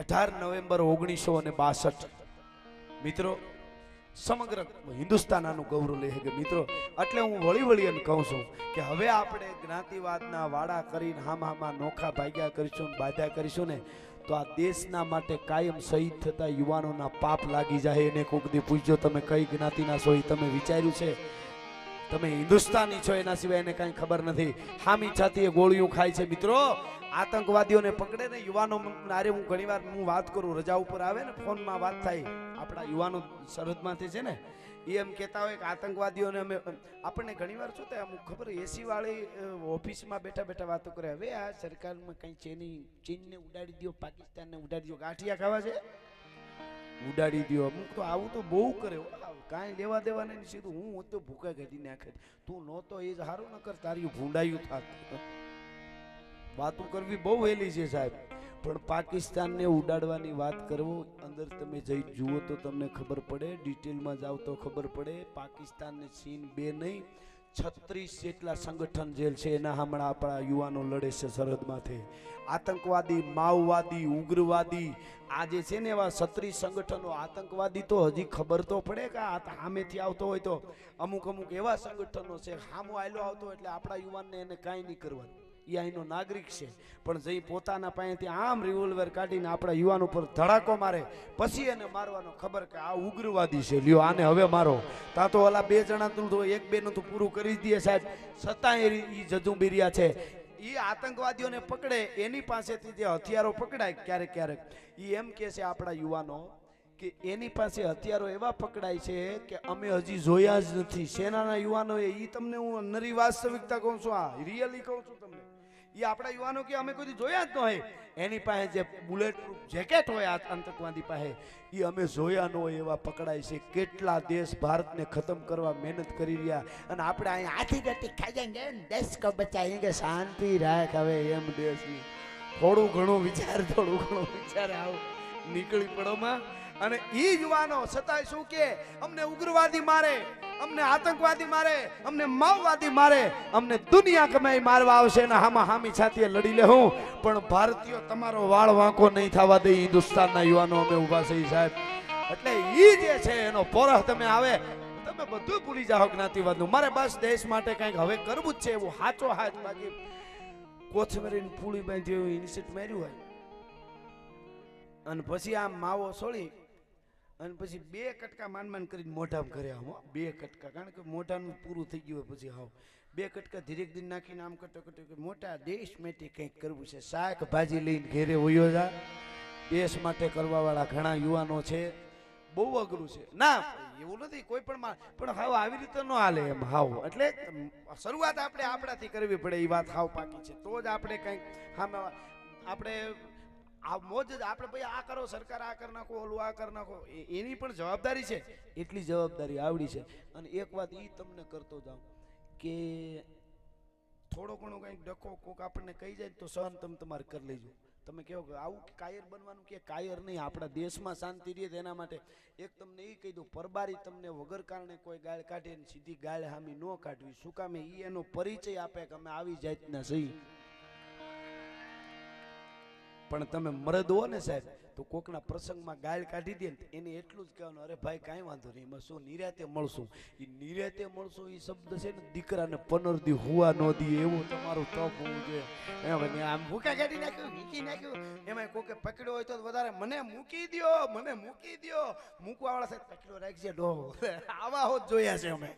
અઢાર નવેમ્બર ઓગણીસો અને બાસઠ. મિત્રો, સમગ્ર હિન્દુસ્તાન આનું ગૌરવ લે છે કે મિત્રો, એટલે હું વળી વળી એને કહું છું કે હવે આપણે જ્ઞાતિવાદના વાડા કરીને હામ હામાં નોખા ભાગ્યા કરીશું બાધા કરીશું ને, તો આ દેશના માટે કાયમ શહીદ થતા યુવાનોના પાપ લાગી જાય એને કોકદી પૂછજો, તમે કઈ જ્ઞાતિના છો તમે વિચાર્યું છે? તમે હિન્દુસ્તાની છો, એના સિવાય એને કાંઈ ખબર નથી. હામી છાતીએ ગોળીઓ ખાય છે. મિત્રો, આતંકવાદીઓને પકડે ને યુવાનો નારે હું ઘણીવાર હું વાત કરું, રજા ઉપર આવે ને ફોનમાં વાત થાય, આપણા યુવાનો સરહદમાંથી છે ને, એ એમ કહેતા હોય કે આતંકવાદીઓને અમે આપણને ઘણીવાર શું થાય, અમુક ખબર એસીવાળી ઓફિસમાં બેઠા બેઠા વાતો કરે, હવે આ સરકારમાં કંઈ નહીં, ચીનને ઉડાડી દો પાકિસ્તાનને ઉડાડી દો ગાંઠિયા ખાવા છે? ઉડાડી દો અમુક તો આવું તો બહુ કરે હો. કાંઈ લેવા દેવા નહીં, સીધું હું હોત તો ભૂખા કાઢી નાખે. તું નહોતો, એ જ સારું ન કર, તારી ભૂંડાયું થાત. વાતો કરવી બહુ વહેલી છે સાહેબ. પણ પાકિસ્તાનને ઉડાડવાની વાત કરવો, અંદર તમે જઈ જુઓ તો તમને ખબર પડે, ડિટેલમાં જાઓ તો ખબર પડે, પાકિસ્તાનને ચીન બે નહીં. છત્રીસ જેટલા સંગઠન જેલ છે, એના હમણાં આપણા યુવાનો લડે છે સરહદમાંથી. આતંકવાદી, માઓવાદી, ઉગ્રવાદી, આ જે છે ને એવા છત્રીસ સંગઠનો, આતંકવાદી તો હજી ખબર તો પડે કે આ સામેથી આવતો હોય તો. અમુક અમુક એવા સંગઠનો છે સામો આયલો આવતો એટલે આપણા યુવાનને એને કાંઈ નહીં કરવાનું. એ અહીંનો નાગરિક છે. પણ જઈ પોતાના પાસેથી આમ રિવોલ્વર કાઢીને આપણા યુવાન ઉપર ધડાકો મારે, પછી એને મારવાનો ખબર કે આ ઉગ્રવાદી છે. લ્યો, આને હવે મારો. તા તો ઓલા બે જણા તું એક બે નું તો પૂરું કરી દે સાહેબ. છતાં એ જજુબીરિયા છે. એ આતંકવાદીઓને પકડે, એની પાસેથી જે હથિયારો પકડાય ક્યારેક ક્યારેક એ એમ કહે છે આપણા યુવાનો કે એની પાસે હથિયારો એવા પકડાય છે કે અમે હજી જોયા જ નથી. સેનાના યુવાનો એ તમને હું નરી વાસ્તવિકતા કહું છું આ રિયલી કહું છું તમને. એ આપણા યુવાનો કે અમે કોઈ જોયા જ ન હોય. એની પાસે જે બુલેટ પ્રૂફ જેકેટ હોય આતંકવાદી પાસે એ અમે જોયા ન હોય એવા પકડાય છે. કેટલા દેશ ભારતને ખતમ કરવા મહેનત કરી રહ્યા. અને આપણે અહીંયા આથી ગતિ ખાઈ જાય દેશ કો બચાએંગે શાંતિ રાખ હવે એમ દેશની. થોડું ઘણું વિચાર, થોડું ઘણું વિચાર આવું. નીકળી પડોમાં અને એ યુવાનો, છતાંય શું કે? અમને ઉગ્રવાદી મારે. અમને આતંકવાદી મારે, અમને માઓવાદી મારે, અમને દુનિયા ગમે મારવા આવશે ને હામાં હામી છાતીએ લડી લે હું. પણ ભારતીયો તમારો વાળ વાંકો નહીં થવા દે હિન્દુસ્તાનના યુવાનો અમે ઊભા છે સાહેબ. એટલે ઈ જે છે, એનો પોરહ તમે આવે, તમે બધું ભૂલી જાઓ જ્ઞાતિવાદનું. મારે બસ દેશ માટે કંઈક હવે કરવું જ છે, એવું હાચો હાચ બાકી કોથમરીની પૂળી બાંધી એવું ઇન્સિટ માર્યું હોય. અને પછી આ માવો છોડી અને પછી બે કટકા માન માન કરીને મોઢામાં કર્યા હો બે કટકા. કારણ કે મોઢાનું પૂરું થઈ ગયું પછી હાવ. બે કટકા ધીરે ધીરે નાખીને આમ કટો કટો કે મોટા દેશ માટે કંઈક કરવું છે. શાકભાજી લઈને ઘેરે હોયો જા. દેશ માટે કરવાવાળા ઘણા યુવાનો છે. બહુ અઘરું છે. ના, એવું નથી, કોઈ પણ પણ હાવ આવી રીતે ન હાલે એમ, હાવ. એટલે શરૂઆત આપણે આપણાથી કરવી પડે, એ વાત હાવ પાકી છે. તો જ આપણે કંઈક સામે આપણે આ મોજ જ આપણે ભાઈ આ કરો, સરકાર આ કરી નાખો, ઓલું આ કરી નાખો. એની પણ જવાબદારી છે. એટલી જવાબદારી આવડી છે. અને એક વાત એ તમને કરતો જાઉં કે થોડો ઘણો કંઈક ડખો કોક આપણને કહી જાય તો સહન તમે તમારે કરી લેજો. તમે કહો કે આવું કાયર બનવાનું કે કાયર નહીં, આપણા દેશમાં શાંતિ રહે તેના માટે. એક તમને એ કહી દઉં, પરબારી તમને વગર કારણે કોઈ ગાળ કાઢે સીધી ગાળ હામી ન કાઢવી. શું કામે એ? એનો પરિચય આપે કે અમે આવી જાતના સહી પણ તમે મરદ હો ને સાહેબ, તો કોકના પ્રસંગમાં ગાળ કાઢી દે ને એને એટલું જ કહેવાનું, અરે ભાઈ, કાંઈ વાંધો નહીં, એમાં શું નિરાતે મળશું? એ નિરાતે મળશું એ શબ્દ છે ને દીકરાને પનરદી હુવા ન દે એવું તમારું તપ હોવું જોઈએ. એમ આમ ભૂકા કાઢી નાખ્યું મૂકી નાખ્યું. એમાં કોકે પકડ્યો હોય તો વધારે, મને મૂકી દ્યો, મને મૂકી દ્યો. મૂકવા વાળા સાહેબ, પકડ્યો રાખજે ડો આવા હોત જોયા છે અમે.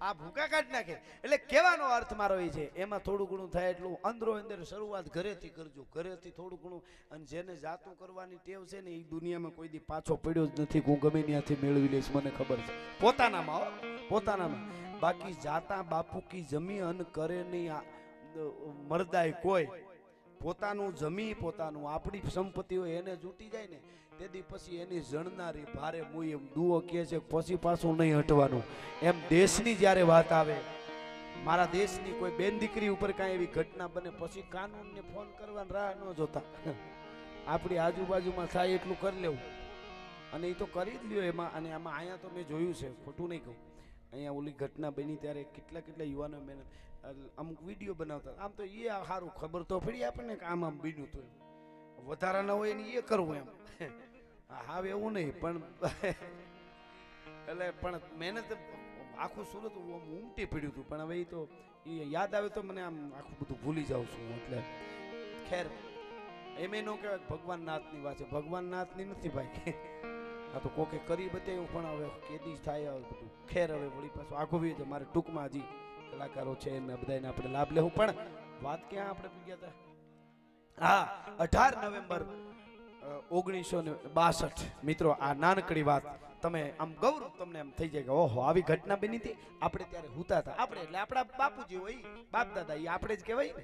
આ ભૂકા કાઢ નાખે. એટલે કહેવાનો અર્થ મારો એ છે, એમાં થોડું ઘણું થાય એટલું અંદરો અંદર શરૂઆત ઘરેથી કરજો. ઘરેથી થોડું ઘણું, અને જેને જાતું કરવાની ટેવ છે ને, એ દુનિયામાં કોઈ દી પાછો પડ્યો જ નથી હું ગમે ત્યાંથી મેળવી લઈશ, મને ખબર છે. પોતાનામાં હો, પોતાનામાં. બાકી જાતા બાપુ કી જમી અન કરે નહીં મરદાય કોઈ. પોતાનું જમી પોતાનું આપણી સંપત્તિ હોય, એને જૂટી જાય ને. તેથી પછી એની જણનારી ભારે મુઈ એમ દુઓ કહે છે પછી પાછું નહીં હટવાનું. એમ દેશની જ્યારે વાત આવે, મારા દેશની કોઈ બેન દીકરી ઉપર કાંઈ એવી ઘટના બને, પછી કાનૂનને ફોન કરવાની રાહ ન જોતા. આપણી આજુબાજુમાં થાય એટલું કરી લેવું. અને એ તો કરી જ લ્યો એમાં, અને આમાં અહીંયા તો મેં જોયું છે, ખોટું નહીં કહું. અહીંયા ઓલી ઘટના બની ત્યારે કેટલા કેટલા યુવાનો મહેનત અમુક વીડિયો બનાવતા. આમ તો એ સારું ખબર તો પડી આપણને કે આમ આમ બન્યું હતું વધારાના હોય ને એ કરવું એમ. હા એવું નહીં, પણ એટલે પણ મહેનત આખું સુરત ઉમટી પડ્યું હતું, પણ હવે એ તો એ યાદ આવે તો મને આમ આખું બધું ભૂલી જાઉં છું એટલે ખેર, એમ ન કહેવાય ભગવાન નાથની વાત છે ભગવાન નાથની નથી ભાઈ. આ તો કોકે કરી બતાવ્યું, પણ હવે કેદી થાય હવે બધું. ખેર હવે વળી પાછું આખું બી મારે ટૂંકમાં હજી કલાકારો છે એમને બધાને આપણે લાભ લેવું, પણ વાત ક્યાં આપણે પી ગયા હતા? હા, અઢાર નવેમ્બર ઓગણીસો ને બાસઠ મિત્રો, આ નાનકડી વાત. તમે આમ ગૌરવ તમને એમ થઈ જાય કે, ઓહો, આવી ઘટના બની હતી? આપણે ત્યારે હુતા હતા. આપણે એટલે આપણા બાપુજી હોય, બાપ દાદા એ આપણે જ કહેવાય ને.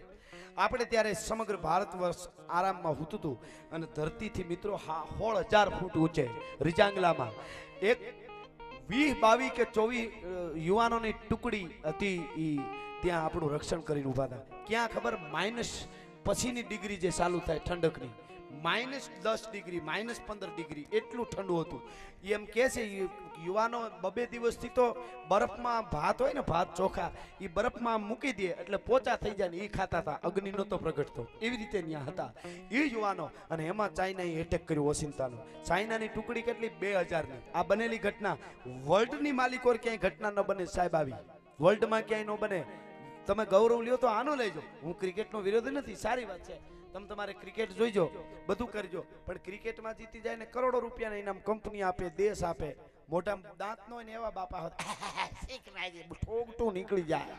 આપણે ત્યારે સમગ્ર ભારત વર્ષ આરામમાં હૂતું હતું. અને ધરતીથી, મિત્રો, હા, સોળ હજાર ફૂટ ઊંચે, રિજાંગલામાં. એક વીસ, બાવીસ કે ચોવીસ યુવાનોની ટુકડી હતી એ ત્યાં આપણું રક્ષણ કરીને ઊભા હતા. ક્યાં ખબર? માઇનસ પછીની ડિગ્રી જે ચાલુ થાય ઠંડકની. માઇનસ દસ ડિગ્રી, માઇનસ પંદર ડિગ્રી એટલું ઠંડુ હતું. એમ કહે છે યુવાનો બબે દિવસથી તો બરફમાં ભાત હોય ને, ભાત ચોખા એ બરફમાં મૂકી દે, એટલે પોચા થઈ જાય ને એ ખાતા હતા અગ્નિ નહોતો પ્રગટતો એવી રીતે ત્યાં હતા. એ યુવાનો, અને એમાં ચાઇનાએ એટેક કર્યું ઓસિંતાનો ચાઇનાની ટુકડી કેટલી? બે હજારની. આ બનેલી ઘટના વર્લ્ડની માલિકો ક્યાંય ઘટના ન બને સાહેબ આવી. વર્લ્ડમાં ક્યાંય ન બને. તમે ગૌરવ લ્યો તો આનો લેજો. હું ક્રિકેટનો વિરોધ નથી, સારી વાત છે. તમે તમારે ક્રિકેટ જોઈજો, બધું કરજો. પણ ક્રિકેટમાં જીતી જાય ને કરોડો રૂપિયાના ઇનામ કંપની આપે, દેશ આપે. મોટા દાંત નો એવા બાપા હતા સોગઠું નીકળી જાય.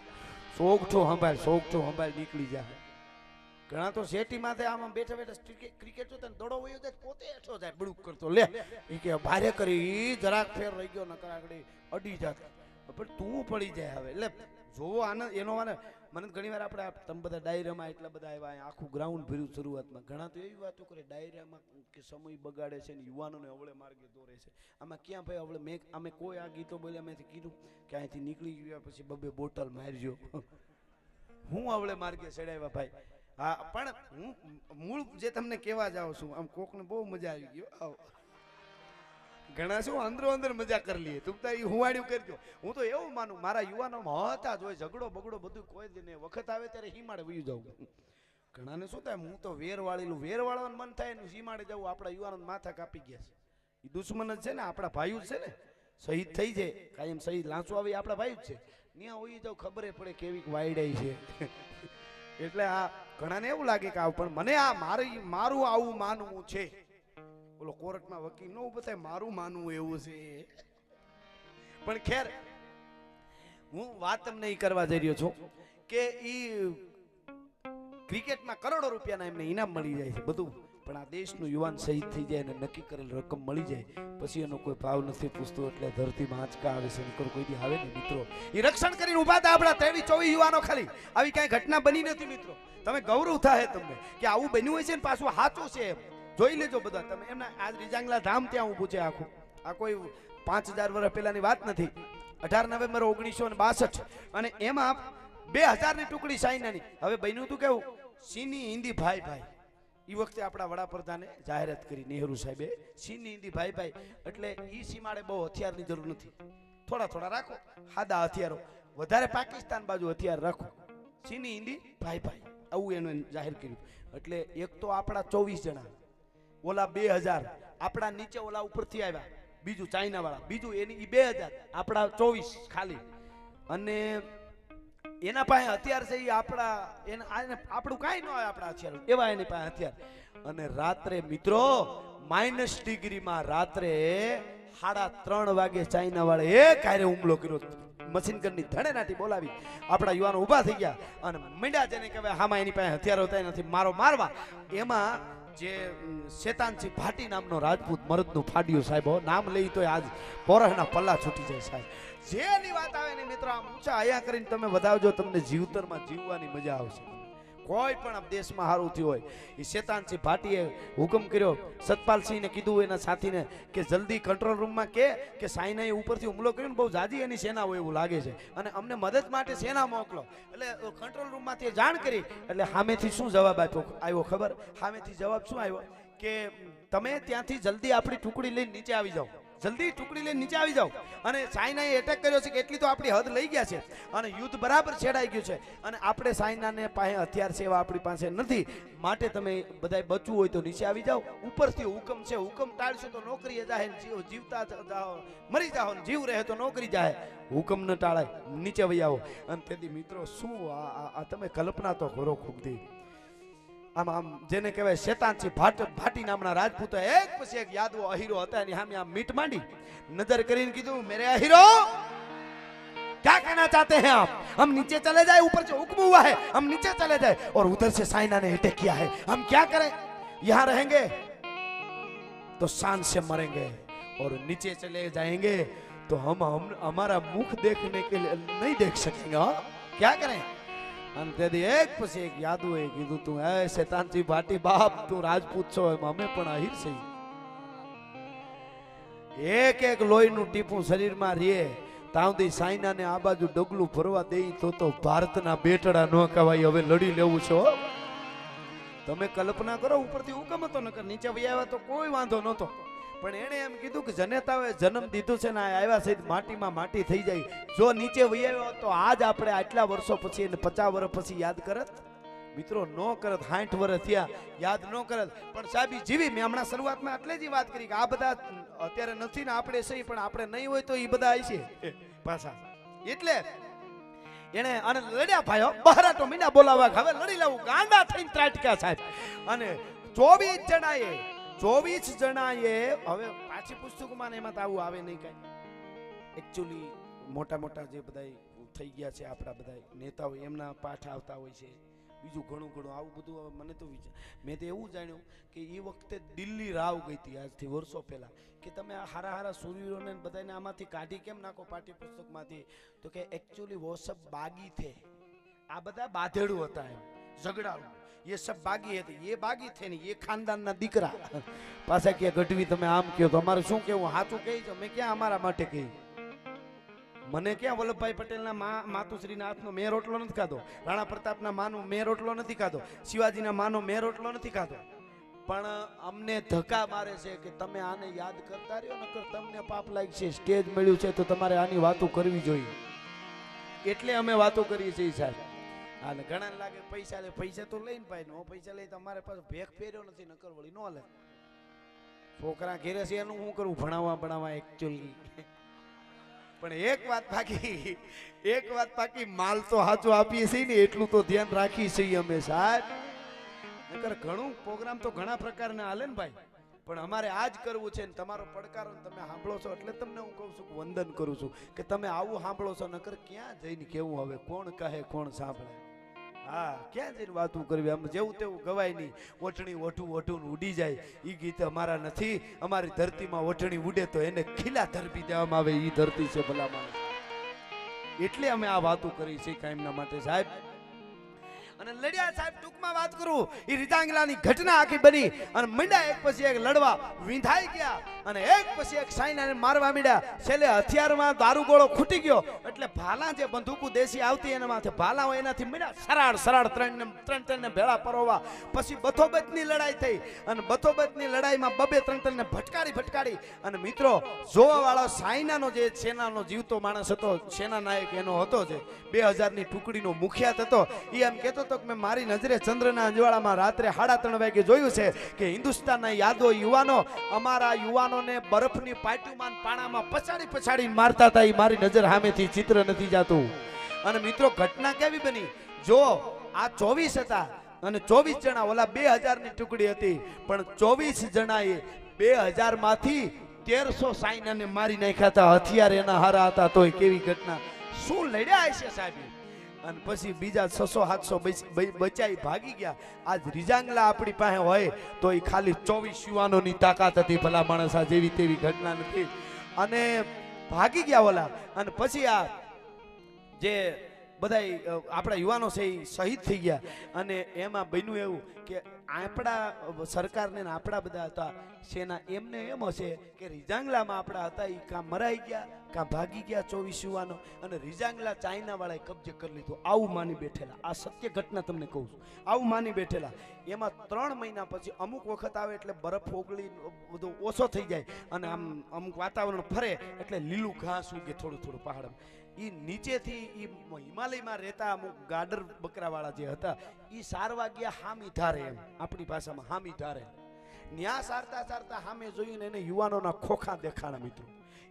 સોગઠું સંભાળ સોગઠું સંભાળ, નીકળી જાય. ઘણા તો શેટી માથે આમાં બેઠા બેઠા ક્રિકેટ જોતા ને દડો વયો જાય, પોતે હેઠો જાય બળુક કરતો. લે. એ કે, ભારે કરી જરાક ફેર રહી ગયો, નકર આગળ અડી જાત. પણ તું પડી જાય હવે. એટલે જોવો આનંદ, એનો આને મને ઘણી વાર આપણે તમે બધા ડાયરામાં એટલા બધા આવ્યા આખું ગ્રાઉન્ડ ભર્યું શરૂઆતમાં. ઘણા તો એવી વાતો કરે, ડાયરામાં કે સમય બગાડે છે ને યુવાનોને અવળે માર્ગે દોરે છે. આમાં ક્યાં ભાઈ અવળે? મેં અમે કોઈ આ ગીતો બોલ્યા, મેં કીધું કે અહીંથી નીકળી ગયા, પછી બબે બોટલ મારજો હું અવળે માર્ગે ચડાવ્યા ભાઈ. હા, પણ હું મૂળ જે તમને કહેવા જાઉં છું, આમ કોકને બહુ મજા આવી ગયો આવો. ઘણા શું અંદરો અંદર મજા કરી લઈએ. તું તારી હુવાડ્યું કરજો. હું તો એવું માનું, મારા યુવાનોમાં હતા જ હોય, ઝઘડો બગડો બધું કોઈ જ વખત આવે ત્યારે હિમાડે વયું જાઉં. ઘણાને શું થાય, હું તો વેર વાળેલું વેર વાળવાનું મન થાય એનું હિમાડે જવું આપણા યુવાનો માથા કાપી ગયા છે. એ દુશ્મન જ છે ને, આપણા ભાઈઓ છે ને. શહીદ થઈ જાય, કાયમ શહીદ લાંચો આવી આપણા ભાઈ જ છે. ત્યાં હોઈ જાવ ખબર પડે કેવી વાયડાઈ છે. એટલે આ ઘણાને એવું લાગે કે આવું પણ મને આ મારી, મારું આવું માનવું છે. ઓલો કોર્ટમાં વકીલ નો બતાય મારું માનવું એવું છે. પણ ખેર, હું વાત તમને એ કરવા જઈ રહ્યો છું કે ઈ ક્રિકેટમાં કરોડો રૂપિયાના એમને ઇનામ મળી જાય છે બધું. પણ આ દેશનું યુવાન શહીદ થઈ જાય અને નક્કી કરેલ રકમ મળી જાય, પછી એનો કોઈ ભાવ નથી પૂછતો, એટલે ધરતીમાં આંચકા આવે છે, નીકળ, કોઈ દી આવે ને મિત્રો. એ રક્ષણ કરીને ઊભા હતા આપણા ત્રેવીસ ચોવીસ યુવાનો ખાલી. આવી કાંઈ ઘટના બની નથી મિત્રો. તમે ગૌરવ થાય તમને કે આવું બન્યું હોય છે ને પાછું સાચું છે એમ. જોઈ લેજો બધા, તમે એમના આજ રીજાંગલા ધામ ત્યાં ઊભું છે આખું. આ કોઈ પાંચ હજાર વર્ષ પહેલાની વાત નથી. અઢાર નવેમ્બર ઓગણીસો ને બાસઠ. અને એમાં બે હજારની ટુકડી ચાઇનાની હવે બન્યું હતું કેવું? સીની હિન્દી ભાઈ ભાઈ. એ વખતે આપણા વડાપ્રધાને જાહેરાત કરી, નેહરુ સાહેબે. સીની હિન્દી ભાઈ ભાઈ. એટલે એ સીમાડે બહુ હથિયારની જરૂર નથી. થોડા થોડા રાખો. હાદા હથિયારો. વધારે પાકિસ્તાન બાજુ હથિયાર રાખો. સીની હિન્દી ભાઈ ભાઈ. આવું એનું જાહેર કર્યું. એટલે એક તો આપણા ચોવીસ જણા. ઓલા બે હજાર. આપણા નીચે ઓલા ઉપરથી આવ્યા. બીજું ચાઇના વાળા બીજું એની એ બે હજાર. આપણા ચોવીસ ખાલી. અને એના પાસે હથિયાર છે એ આપણા એના આપણું કાંઈ ન હોય આપણા હથિયાર. એવા એની પાસે હથિયાર. અને રાત્રે મિત્રો માઇનસ ડિગ્રીમાં રાત્રે સાડા ત્રણ વાગે ચાઇના વાળે એક હારે હુમલો કર્યો. મશીન ગનની ધડેનાથી બોલાવી. આપણા યુવાનો ઊભા થઈ ગયા. અને મીંડા જેને કહેવાય, હામાં એની પાસે હથિયારો હતા નથી. મારો મારવા. એમાં જે શેતાનસિંહ ભાટી નામનો રાજપૂત મરદનું ફાડ્યું સાહેબ. નામ લઈ તો આજ પોરહના પલ્લા છૂટી જાય સાહેબ જેની વાત આવે ને મિત્રો, આમ ઊંચા આયા કરીને તમે વધાવજો, તમને જીવતરમાં જીવવાની મજા આવશે કોઈ પણ દેશમાં હારું થયું હોય એ શેતાનસિંહ ભાટીએ હુકમ કર્યો. સતપાલસિંહને કીધું એના સાથીને કે જલ્દી કંટ્રોલ રૂમમાં કે કે સાઈનાએ ઉપરથી હુમલો કર્યો ને બહુ જાજી એની સેના હોય એવું લાગે છે. અને અમને મદદ માટે સેના મોકલો. એટલે કંટ્રોલ રૂમમાંથી જાણ કરી, એટલે સામેથી શું જવાબ આપ્યો? આવ્યો ખબર? સામેથી જવાબ શું આવ્યો? કે, તમે ત્યાંથી જલ્દી આપણી ટુકડી લઈને નીચે આવી જાઓ. જલ્દી ટુકડી લઈને નીચે આવી જાઓ. અને સાયનાએ એટેક કર્યો છે કે એટલી તો આપણી હદ લઈ ગયા છે. અને યુદ્ધ બરાબર છેડાઈ ગયું છે. અને આપણે સાયનાને પાસે હથિયાર સેવા આપણી પાસે નથી. માટે તમે બધાય બચવું હોય તો નીચે આવી જાઓ. ઉપરથી હુકમ છે, હુકમ ટાળશો તો નોકરીએ જાહે જીવ, જીવતા જાઓ. મરી જાઓ જીવ રહે તો નોકરી જાહે હુકમ ન ટાળાય. નીચે વહી આવો. અને તેથી મિત્રો, શું આ તમે કલ્પના તો કરો ખૂબથી આમ આમ જેને કહેવાય શેતાનથી ભાટ ભાટી નામના રાજપૂતો એક પછી એક યાદવો અહીરો હતા એની સામે આમ મીટ માંડી નજર કરીને કીધું મેરે અહીરો क्या कहना चाहते हैं आप हम नीचे चले जाए ऊपर से हुक्म हुआ है हम नीचे चले जाए और उधर से साइना ने अटैक किया है हम क्या करें यहाँ रहेंगे तो शान से मरेंगे और नीचे चले जाएंगे तो हम हम हमारा मुख देखने के लिए नहीं देख सकेंगे हाँ? क्या करें અને તેથી એક પછી એક યાદુએ કીધું, તું હે શેતાનજી ભાટી બાપ, તું રાજપૂત છો એમ. અમે પણ અહીર છીએ. એક એક લોહીનું ટીપું શરીરમાં રહે, તાવથી સાયનાને આ બાજુ ડગલું ભરવા દે, તો તો ભારતના બેટડા ન કહેવાય, હવે લડી લેવું છો તમે કલ્પના કરો, ઉપરથી હુકમ હતો, નકર નીચે વૈયા તો કોઈ વાંધો નહોતો. પણ એણે એમ કીધું કે જનેતાએ જન્મ દીધું છે ને આવ્યા છે માટીમાં માટી થઈ જાય. જો નીચે વૈયાવ્યો હોત તો આજ આપણે આટલા વર્ષો પછી એને પચાસ વર્ષ પછી યાદ કરત? મિત્રો, ન કરત સાઠ વર્ષ થયા, યાદ ન કરત. પણ સાહેબ, જીવી મેં હમણાં શરૂઆતમાં એટલે જ વાત કરી કે આ બધા અત્યારે નથી ને આપણે સહી, પણ આપણે નહીં હોય તો એ બધા આવી છે. પાછા. એટલે એને અને લડ્યા ભાઈઓ, બહારાટો મીના બોલાવા હવે લડી લાવું. ગાંડા થઈને ત્રાટક્યા સાહેબ. અને ચોવીસ જણાએ ચોવીસ જણાએ હવે પાછી પુસ્તકમાં એમાં તો આવું આવે નહીં કાંઈ. એકચ્યુઅલી મોટા મોટા જે બધા થઈ ગયા છે આપણા બધા નેતાઓ, એમના પાઠ આવતા હોય છે. બીજું ઘણું ઘણું, આવું બધું મને તો મેં તો એવું જાણ્યું કે એ વખતે દિલ્હી રાવ ગઈ હતી આજથી વર્ષો પહેલાં, કે તમે આ હારા હારા સૂર્યરોને ને બધાને આમાંથી કાઢી કેમ નાખો પાઠ્ય પુસ્તકમાંથી તો કે એકચ્યુઅલી વોટ્સઅપ બાગી થે. આ બધા બાધેડું હતા એમ. ઝઘડાળું ये सब बागी है ये बागी थे ને એ ખાનદાનના દીકરા પાછા કે ગઢવી તમે આમ કહો તો અમારે શું કેવું સાચું કહી છો મેં ક્યાં અમારા માટે કહી મને ક્યાં વલ્લભભાઈ પટેલના મા માતુશ્રીના હાથનો મેં રોટલો નથી ખાધો રાણા પ્રતાપના માનો મેં રોટલો નથી ખાધો શિવાજીના માનો મેં રોટલો નથી ખાધો પણ અમને ધક્કા મારે છે કે તમે આને યાદ કરતા રહ્યો નકર તમને પાપ લાગશે સ્ટેજ મળ્યું છે તો તમારે આની વાતો કરવી જોઈએ એટલે અમે વાતો કરીએ છીએ સાહેબ હાલે ઘણા લાગે પૈસા લે, પૈસા તો લઈને ભાઈ, નો પૈસા લઈ તમારે પાસે ભેગ ફેર્યો નથી, નકર વળી નો લે છોકરા ઘેરે છે, એનું શું કરું? ભણાવવા ભણાવવા એકચ્યુઅલી પણ એક વાત બાકી, એક વાત બાકી, માલ તો સાચો આપીએ છીએ ને, એટલું તો ધ્યાન રાખી છીએ અમે સાહેબ. નકર ઘણું પ્રોગ્રામ તો ઘણા પ્રકારના હાલે ને ભાઈ. પણ અમારે આ જ કરવું છે ને, તમારો પડકારો તમે સાંભળો છો એટલે તમને હું કહું છું વંદન કરું છું કે તમે આવું સાંભળો છો, નકર ક્યાં જઈને કેવું હવે, કોણ કહે, કોણ સાંભળે? હા, ક્યાં જઈને વાતું કરવી? આમ જેવું તેવું ગવાય નહીં. ઓઠણી ઓઠું ઓઠું ઉડી જાય. એ ગીત અમારા નથી. અમારી ધરતીમાં ઓઠણી ઉડે તો એને ખીલા ધરપી દેવામાં આવે. એ ધરતી છે ભલામાં એટલે અમે આ વાતો કરી છે કાયમના માટે. સાહેબ અને લડ્યા સાહેબ ટૂંકમાં વાત કરું એ રીતાંગલાની ઘટના આખી બની અને મંડ્યા એક પછી એક લડવા વિંધાઈ ગયા અને એક પછી એક સાઈનાને મારવા મીડ્યા. છેલ્લે હથિયારમાં દારૂગોળો ખૂટી ગયો. એટલે ભાલા જે બંદૂકુ દેશી આવતી એના માથે ભાલા હોય એનાથી મીડ્યા સરાળ સરાળ ત્રણ ત્રણ ત્રણને ભેળા પરોવા. પછી બથોબતની લડાઈ થઈ અને બથોબતની લડાઈમાં બબે ત્રણ ત્રણ ને ભટકાડી ભટકાડી. અને મિત્રો, જોવાવાળો સાયનાનો જે સેનાનો જીવતો માણસ હતો, સેના નાયક એનો હતો જે, બે હજારની ટુકડીનો મુખિયાત હતો એ એમ કહેતો હતો કે મેં મારી નજરે ચંદ્રના અંજવાળામાં રાત્રે સાડા ત્રણ વાગે જોયું છે કે હિન્દુસ્તાનના યાદો યુવાનો, અમારા યુવાનોને બરફની પાટીમાં પાણામાં પછાડી પછાડી મારતા હતા. એ મારી નજર સામેથી ચિત્ર નથી જાતું. અને મિત્રો, ઘટના કેવી બની? જો આ ચોવીસ હતા અને ચોવીસ જણા, ઓલા બે હજારની ટુકડી હતી, પણ ચોવીસ જણાએ બે માંથી તેરસો સાઈનાને મારી નાખ્યા હતા. હથિયાર એના હારા હતા. તોય કેવી ઘટના? શું લડ્યા હશે સાહેબ? અને પછી બીજા છસો, સાતસો બચાઈ ભાગી ગયા. આજ રીજાંગલા આપણી પાસે હોય તો એ ખાલી ચોવીસ યુવાનોની તાકાત હતી ભલા માણસ જેવી તેવી ઘટના નથી. અને ભાગી ગયા ઓલા. અને પછી આ જે બધા આપણા યુવાનો છે એ શહીદ થઈ ગયા. અને એમાં બન્યું એવું કે આપણા સરકારને આપણા બધા હતા. સેના એમને એમ હશે કે રીજાંગલામાં આપણા હતા એ કાં મરાઈ ગયા કાં ભાગી ગયા ચોવીસ યુવાનો. અને રીજાંગલા ચાઇનાવાળાએ કબજે કરી લીધું. આવું માની બેઠેલા. આ સત્ય ઘટના તમને કહું છું. આવું માની બેઠેલા. એમાં ત્રણ મહિના પછી અમુક વખત આવે એટલે બરફ ઓગળી બધું ઓછો થઈ જાય. અને આમ અમુક વાતાવરણ ફરે એટલે લીલું ઘાસ ઉગે થોડું થોડું પહાડમાં. એ નીચેથી એ હિમાલયમાં રહેતા અમુક ગાડર બકરાવાળા જે હતા એ સારવા ગયા હામી ધારે એમ, આપણી ભાષામાં હામી ધારે. ન્યા સારતા સારતા હામે જોઈને એને યુવાનોના ખોખા દેખાણા મિત્રો.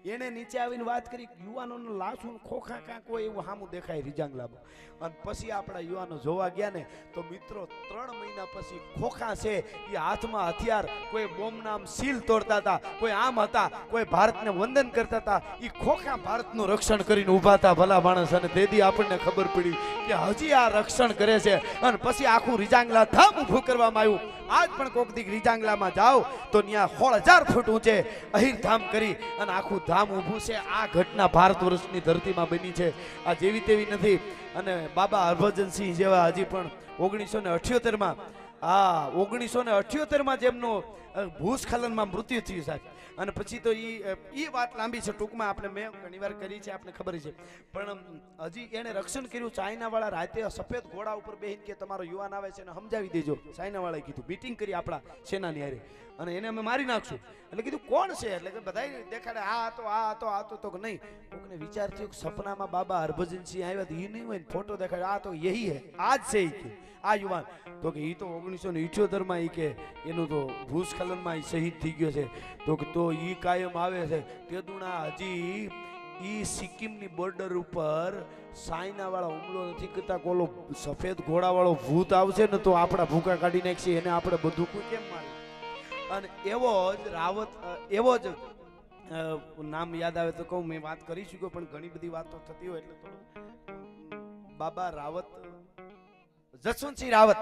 એને નીચે આવીને વાત કરી, યુવાનોનું ખોખા કાંક હોય એવું સામું દેખાય રીજાંગલામાં અને પછી આપણા યુવાનો જોવા ગયા ને, તો મિત્રો ત્રણ મહિના પછી ખોખા છે એ હાથમાં હથિયાર, કોઈ બોમ નામ સીલ તોડતા હતા, કોઈ આમ હતા, કોઈ ભારતને વંદન કરતા હતા એ ખોખા ભારતનું રક્ષણ કરીને ઊભા હતા ભલા માણસ. અને તેથી આપણને ખબર પડી કે હજી આ રક્ષણ કરે છે. અને પછી આખું રીજાંગલા ધામ ઊભું કરવામાં આવ્યું. આજ પણ કોક દીક રીજાંગલામાં જાઓ, તો ત્યાં સોળ હજાર ફૂટ ઊંચે અહીર ધામ કરી અને આખું ધામ ઊભું છે. આ ઘટના ભારત વર્ષની ધરતીમાં બની છે. આ જેવી તેવી નથી. અને બાબા હરભજનસિંહ જેવા હજી પણ ઓગણીસો ને અઠ્યોતેરમાં આ ઓગણીસો ને અઠ્યોતેરમાં જેમનું ભૂસ્ખલનમાં મૃત્યુ થયું સાહેબ. અને પછી તો એ એ વાત લાંબી છે, ટૂંકમાં આપણે મેં ઘણીવાર કરી છે આપણે ખબર છે. પણ હજી એણે રક્ષણ કર્યું, ચાઇનાવાળા રાતે સફેદ ઘોડા ઉપર બેહીને કે તમારો યુવાન આવે છે એને સમજાવી દેજો. ચાઇનાવાળાએ કીધું, મિટિંગ કરી આપણા સેનાની હારે. અને એને અમે મારી નાખશું. એટલે કીધું, કોણ છે? એટલે કે બધા દેખાડે, આ હતો આ હતો આ હતો તો નહીં. કોકને વિચાર થયો કે સપનામાં બાબા હરભજનસિંહ આવ્યા તો એ નહીં હોય ફોટો દેખાડે, આ તો યહી હે, આ જ છે એ આ યુવાન. તો કે એ તો ઓગણીસો ને ઇઠ્યોતેરમાં એ કે, એનું તો ભૂસ્ખલનમાં ઈ શહીદ થઈ ગયો છે. તો તો ઈ કાયમ આવે છે. તે હજી ઈ સિક્કિમની બોર્ડર ઉપર સાયનાવાળા હુમલો નથી કરતા કોલો સફેદ ઘોડાવાળો ભૂત આવશે ને તો આપણા ભૂકા કાઢી નાખશે, એને આપણે બધું કોઈ કેમ મારે? અને એવો જ રાવત એવો જ નામ યાદ આવે તો કહું, મેં વાત કરી ચૂક્યો, પણ ઘણી બધી વાતો થતી હોય એટલે થોડું. બાબા રાવત, જસવંતસિંહ રાવત.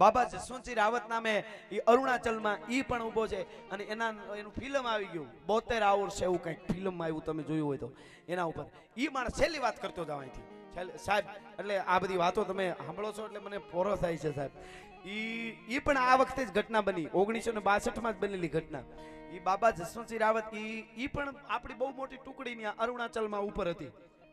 બાબા જસવંતસિંહ રાવત નામે એ અરુણાચલમાં ઈ પણ ઊભો છે. અને એના, એનું ફિલ્મ આવી ગયું. બોતેર આવર છે એવું કંઈક ફિલ્મમાં આવ્યું તમે જોયું હોય તો. એના ઉપર. એ માણસ છેલ્લી વાત કરતો જાવ અહીંથી. સાહેબ, એટલે આ બધી વાતો તમે સાંભળો છો એટલે મને પોરો થાય છે, સાહેબ. ઈ ઈ પણ આ વખતે જ ઘટના બની. ઓગણીસો ને બાસઠમાં જ બનેલી ઘટના. ઈ બાબા જસવંતસિંહ રાવત, ઈ ઈ પણ આપણી બહુ મોટી ટુકડીની અરુણાચલમાં ઉપર હતી.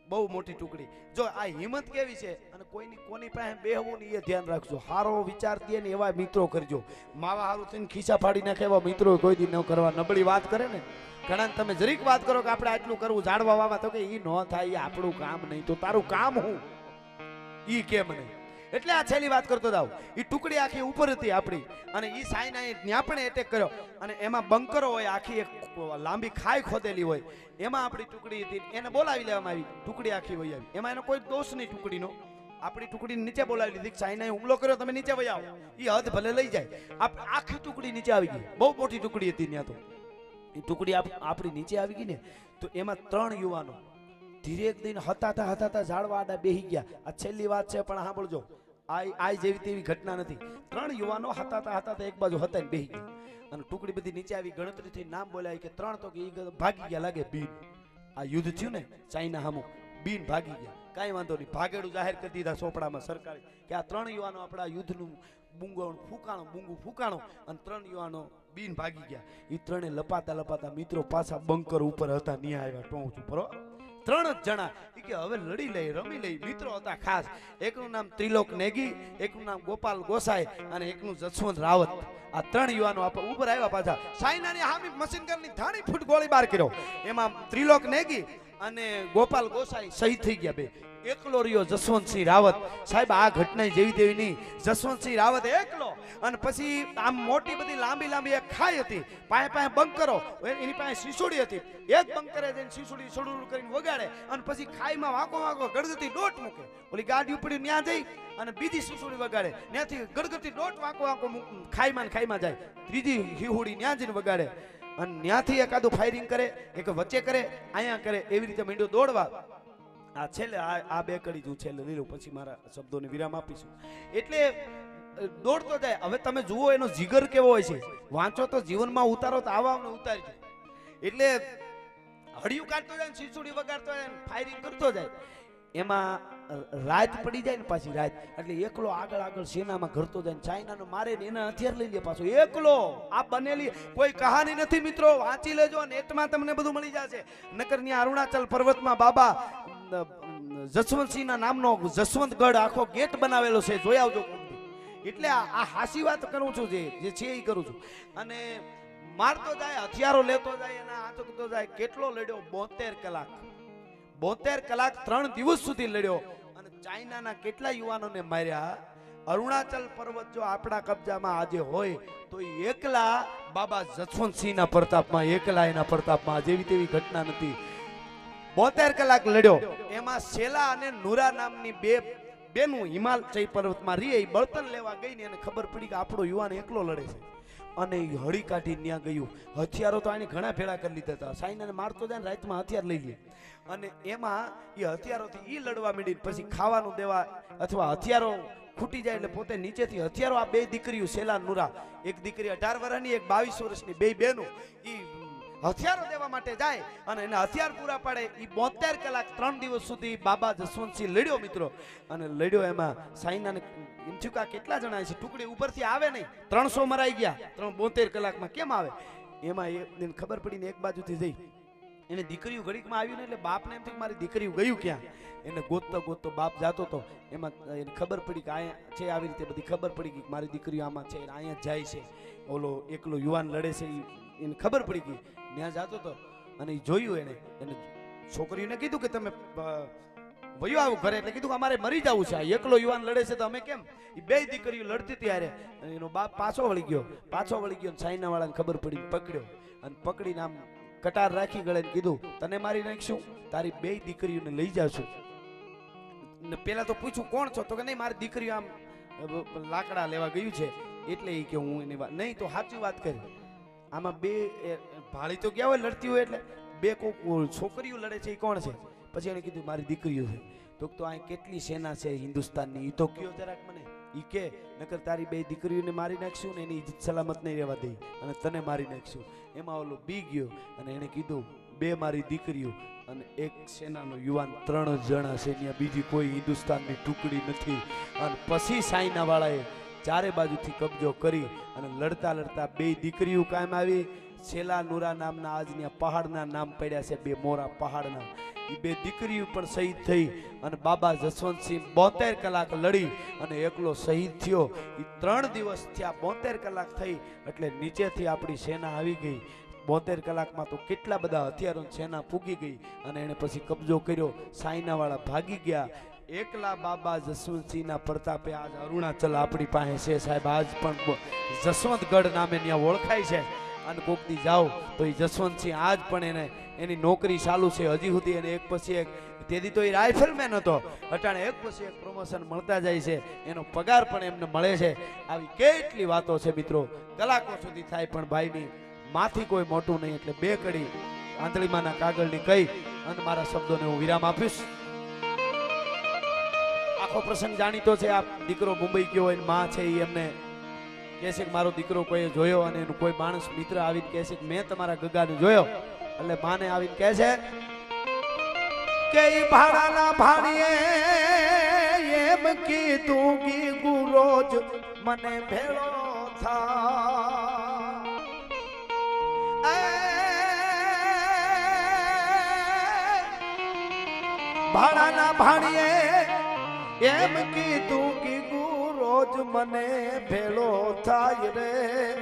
બહુ મોટી ટુકડી. જો આ હિંમત કેવી છે અને કોઈની કોની પાસે બેહવું ને એ ધ્યાન રાખજો. હારો વિચાર દે ને એવા મિત્રો કરજો. માવા હારું થઈને ખીસા ફાડી નાખે એવા મિત્રો કોઈ દી ન કરવા. નબળી વાત કરે ને. ઘણા તમે જરીક વાત કરો કે આપણે આટલું કરવું. જાણવા વાવા તો કે એ ન થાય એ આપણું કામ નહીં. તો તારું કામ હું? ઈ કેમ નહીં? એટલે આ છેલ્લી વાત કરતો દાવ એ ટુકડી આખી ઉપર હતી આપણી. અને એ સાઈનાએ ત્યાં પણ એટેક કર્યો. અને એમાં બંકરો હોય, આખી એક લાંબી ખાઈ ખોદેલી હોય. એમાં આપણી ટુકડી હતી. એને બોલાવી લેવામાં આવી. ટુકડી આખી હોય આવી એમાં એનો કોઈ દોષ નહીં ટુકડીનો. આપણી ટુકડી નીચે બોલાવી લીધી. કે હુમલો કર્યો, તમે નીચે વહી આવો. એ હદ ભલે લઈ જાય. આપ આખી ટુકડી નીચે આવી ગઈ. બહુ મોટી ટુકડી હતી ત્યાં તો. એ ટુકડી આપણી નીચે આવી ગઈ ને, તો એમાં ત્રણ યુવાનો ધીરેક દઈને હતાતા હતાતા ઝાડવા આડા બેહી ગયા. આ છેલ્લી વાત છે, પણ સાંભળજો. આ આ જેવી તેવી ઘટના નથી. ત્રણ યુવાનો હતાતા હતાતા એક બાજુ હતા બેહી ગયા. અને ટુકડી બધી નીચે આવી ગણતરીથી નામ બોલાય કે ત્રણ તો કે ભાગી ગયા લાગે બીન. આ યુદ્ધ થયું ને ચાઇના હામું. બીન ભાગી ગયા. કાંઈ વાંધો નહીં. ભાગેડું જાહેર કરી દીધા સોપડામાં સરકારે કે આ ત્રણ યુવાનો આપણા યુદ્ધનું બુંગો ફૂકાણો બુંગું ફૂકાણો. અને ત્રણ યુવાનો બીન ભાગી ગયા. એ ત્રણે લપાતા લપાતા મિત્રો પાછા બંકર ઉપર હતા ન્યા આવ્યા. ટોં છું. બરો ત્રણ જ જણા. એ કે હવે લડી લઈ, રમી લઈ. મિત્રો હતા ખાસ. એકનું નામ ત્રિલોક નેગી, એકનું નામ ગોપાલ ગોસાઈ અને એકનું જસવંત રાવત. આ ત્રણ યુવાનો આપણે ઉપર આવ્યા પાછા. સાયનાની હામી મશીન ગનની ધાણી ફૂટ ગોળીબાર કર્યો. એમાં ત્રિલોક નેગી અને ગોપાલ ગોસાઈ શહીદ થઈ ગયા બે. એકલો રહ્યો જસવંતસિંહ રાવત. સાહેબ, આ ઘટના જેવી તેવી નહીં. જસવંતસિંહ રાવત એકલો. અને પછી આમ મોટી બધી લાંબી લાંબી એક ખાઈ હતી. પાસે પાસે બંકરો. એની પાસે સીસોડી હતી. એક બંકરે જઈને શીસોડી સોડું કરીને વગાડે. અને પછી ખાઈમાં વાંકો વાંકો ગડગતી ડોટ મૂકે. ઓલી ગાડી ઉપડી ત્યાં જઈ અને બીજી શીસોડી વગાડે. ત્યાંથી ગળગતી ડોટ વાંકો વાંકો ખાઈમાં ખાઈમાં જાય. ત્રીજી હિહુડી ત્યાં જઈને વગાડે. અને ત્યાંથી એકાદું ફાયરિંગ કરે, એક વચ્ચે કરે અહીંયા કરે, એવી રીતે મીંડો દોડવા. આ છેલ્લે, આ બે કડી હું છેલ્લે લઈ લઉં, પછી મારા શબ્દોને વિરામ આપીશું. એટલે દોડતો જાય. હવે તમે જુઓ એનો જીગર કેવો હોય છે. વાંચો તો જીવનમાં ઉતારો તો આવા ઉતારી એટલે, હળિયું કાઢતો જાય ને વગાડતો જાય ફાયરિંગ કરતો જાય. એમાં રાત પડી જાય ને પાછી રાત, એટલે એકલો આગળ આગળ સેનામાં ઘરતો જાય ચાઇનાનો મારે એના હથિયાર લઈ લે પાછો. એકલો! આ બનેલી કોઈ કહાની નથી મિત્રો, વાંચી લેજો નેટમાં તમને બધું મળી જશે. નકર ત્યાં અરુણાચલ પર્વતમાં બાબા જસવંતસિંહના નામનો જસવંતગઢ આખો ગેટ બનાવેલો છે, જોઈ આવજો એટલે આ હાસી વાત કરું છું જે છે એ કરું છું. અને મારતો જાય, હથિયારો લેતો જાય અને આંચકતો જાય, કેટલો લડ્યો? બોતેર કલાક. બોતેર કલાક ત્રણ દિવસ સુધી લડ્યો. અને ચાઇનાના કેટલા યુવાનોને માર્યા? અરુણાચલ પર્વત જો આપણા કબજામાં આજે હોય, તો એકલા બાબા જસવંતસિંહના પ્રતાપમાં, એકલા એના પ્રતાપમાં જેવી તેવી ઘટના નથી. બોતેર કલાક લડ્યો. એમાં શેલા અને નુરા નામની બે બેનું હિમાલય પર્વતમાં એ બળતણ લેવા ગઈ ને એને ખબર પડી કે આપણો યુવાન એકલો લડે છે. અને હળી કાઢી ત્યાં ગયું. હથિયારો તો આને ઘણા ભેળા કરી લીધા હતા. સાઈનાને મારતો જાય ને રાતમાં હથિયાર લઈ લે. અને એમાં એ હથિયારોથી એ લડવા માંડી પછી ખાવાનું દેવા અથવા હથિયારો ખૂટી જાય એટલે પોતે નીચેથી હથિયારો આ બે દીકરીઓ સેલા નુરા. એક દીકરી અઢાર વર્ષની એક બાવીસ વર્ષની બે બહેનો ઈ હથિયારો દેવા માટે જાય અને એને હથિયાર પૂરા પાડે. એ બોતેર કલાક ત્રણ દિવસ સુધી બાબા જસવંતસિંહ લડ્યો, મિત્રો. અને લડ્યો એમાં સાઈનાને એમ થયું કે આ કેટલા જણા છે? ટુકડી ઉપરથી આવે નહીં. ત્રણસો મરાઈ ગયા. ત્રણ બોતેર કલાકમાં કેમ આવે? એમાં એને ખબર પડીને એક બાજુથી જઈ એને દીકરીઓ ઘડીકમાં આવ્યું ને એટલે બાપને એમ થયું મારી દીકરીઓ ગયું ક્યાં? એને ગોતતો ગોતતો બાપ જાતો તો એમાં એને ખબર પડી કે અહીંયા છે આવી રીતે બધી ખબર પડી ગઈ મારી દીકરીઓ આમાં છે અહીંયા જાય છે. ઓલો એકલો યુવાન લડે છે એને ખબર પડી ગઈ ત્યાં જાતો તો અને એ જોયું એને. એને છોકરીઓને કીધું કે તમે વયો આવું ઘરે એટલે કીધું કે અમારે મરી જવું છે. એકલો યુવાન લડે છે તો અમે કેમ? એ બે દીકરીઓ લડતી હતી અને એનો બાપ પાછો વળી ગયો. પાછો વળી ગયો સાઈના વાળાને ખબર પડી પકડ્યો. અને પકડીને આમ કટાર રાખી ગળેને કીધું, તને મારી નાખશું? તારી બે દીકરીઓને લઈ જાશું. ને પેલા તો પૂછ્યું, કોણ છો? તો કે, નહીં, મારી દીકરીઓ આમ લાકડા લેવા ગયું છે. એટલે એ કે, હું એની વાત નહીં, તો સાચી વાત કરી. આમાં બે ભાળી તો ગયા હોય, લડતી હોય એટલે. બે કોક છોકરીઓ લડે છે એ કોણ છે? પછી એને કીધું, મારી દીકરીઓ છે. તો તો અહીં કેટલી સેના છે હિન્દુસ્તાનની? એ તો કયો જરાક મને. ઈ કે, નકર તારી બે દીકરીઓને મારી નાખશું ને એની ઇજ્જત સલામત નહીં રહેવા દઈ અને તને મારી નાખશું. એમાં ઓલો બી ગયો અને એણે કીધું, બે મારી દીકરીઓ અને એક સેનાનો યુવાન ત્રણ જણા છે. બીજી કોઈ હિન્દુસ્તાનની ટુકડી નથી. અને પછી સાઈના વાળાએ ચારે બાજુથી કબજો કરી અને લડતા લડતા બે દીકરીઓ કાયમ આવી. છેલ્લા નુરા નામના આજના પહાડના નામ પડ્યા છે, બે મોરા પહાડના. બે દીકરીઓ પણ શહીદ થઈ અને બાબા જસવંતસિંહ બોતેર કલાક લડી અને એકલો શહીદ થયો. એ ત્રણ દિવસ થયા બોતેર કલાક થઈ એટલે નીચેથી આપણી સેના આવી ગઈ. બોતેર કલાકમાં તો કેટલા બધા હથિયારોની સેના ફૂગી ગઈ અને એણે પછી કબજો કર્યો. સાયનાવાળા ભાગી ગયા. એકલા બાબા જસવંતસિંહના પ્રતાપે આજ અરુણાચલ આપણી પાસે છે સાહેબ. આજ પણ જસવંતગઢ નામે ત્યાં ઓળખાય છે. અને કોક દી જાઓ તો એ જસવંતસિંહ આજ પણ એને એની નોકરી ચાલુ છે. હજી સુધી એને એક પછી એક તેથી તો એ રાઇફલમેન હતો. અટાણે એક પછી એક પ્રમોશન મળતા જાય છે. એનો પગાર પણ એમને મળે છે. આવી કેટલી વાતો છે મિત્રો. કલાકો સુધી થાય પણ ભાઈની માથી કોઈ મોટું નહીં એટલે બે કડી આંતળીમાંના કાગળની કહી અને મારા શબ્દોને હું વિરામ આપીશ. આખો પ્રસંગ જાણીતો છે. આ દીકરો મુંબઈ ગયો હોયમાં છે એ એમને કહે છે કે મારો દીકરો કોઈ જોયો અને એનું કોઈ માણસ મિત્ર આવીને કહે છે કે મેં તમારા ગગાને જોયો. એટલે માને આવીને કહે છે કે ભાડાના ભાડીએ એમ કીધું કી ગુરોજ મને ભેળો થા. ભાડાના ભાડીએ એમ કીધું કીગુ રોજ મને ભેળો થાય રે.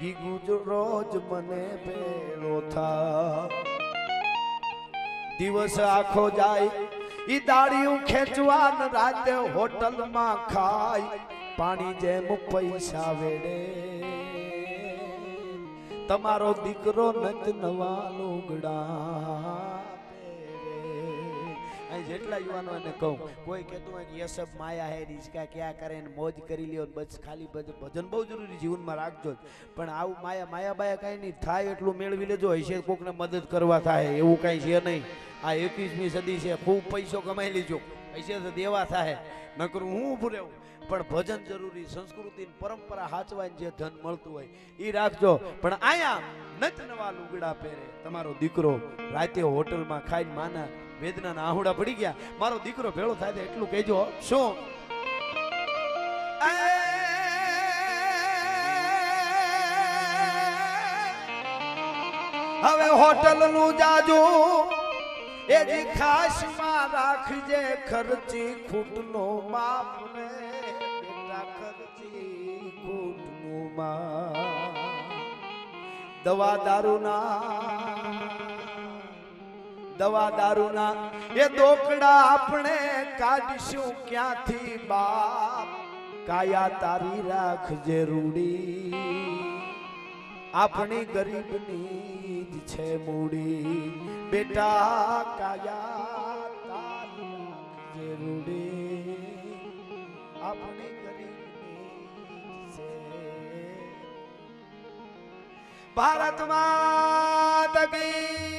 ગીગુજ રોજ મને ભેળો થાય. દિવસ આખો જાય, ઈ દાડિયું ખેંચવા ને રાતે હોટલમાં ખાય. પાણી જેમ પૈસા વેડે. તમારો દીકરો નત નવા લુગડા જેટલા યુવાનો એને કહું, કોઈ કહેતું હોય ને યશબ માયા હે રિસ્કા ક્યાં કરે ને મોજ કરી લ્યો બસ ખાલી ભજ- ભજન બહુ જરૂરી જીવનમાં રાખજો જ. પણ આવું માયા માયા બાયા કાંઈ નહીં, થાય એટલું મેળવી લેજો હશે કોકને મદદ કરવા થાય, એવું કાંઈ છે નહીં. આ એકવીસમી સદી છે, ખૂબ પૈસો કમાઈ લેજો. હશે તો દેવા થાય, નકરું હું ઊભું રહેવું. પણ ભજન જરૂરી, સંસ્કૃતિ પરંપરા હાચવાની જે ધન મળતું હોય એ રાખજો. પણ આયા નત નવા લુગડા પહેરે. તમારો દીકરો રાતે હોટલમાં ખાઈને માના વેદના આહુડા પડી ગયા. મારો દીકરો ભેળો થાય છે એટલું કહેજો શું? હવે હોટલનું જાજુ એ જી ખાસમાં રાખજે ખર્ચી ખૂટનો માપ રે બેટા ખર્ચી ખૂટનું દવા દારૂના દવા દારૂના. એ દોકડા આપણે કાઢશું ક્યાંથી બાપ? કાયા તારી રાખજે રૂડી. આપણી ગરીબની જ છે મૂડી. બેટા, કાયા તારી રાખજે રૂડી. આપણી છે. ભારત માતા કી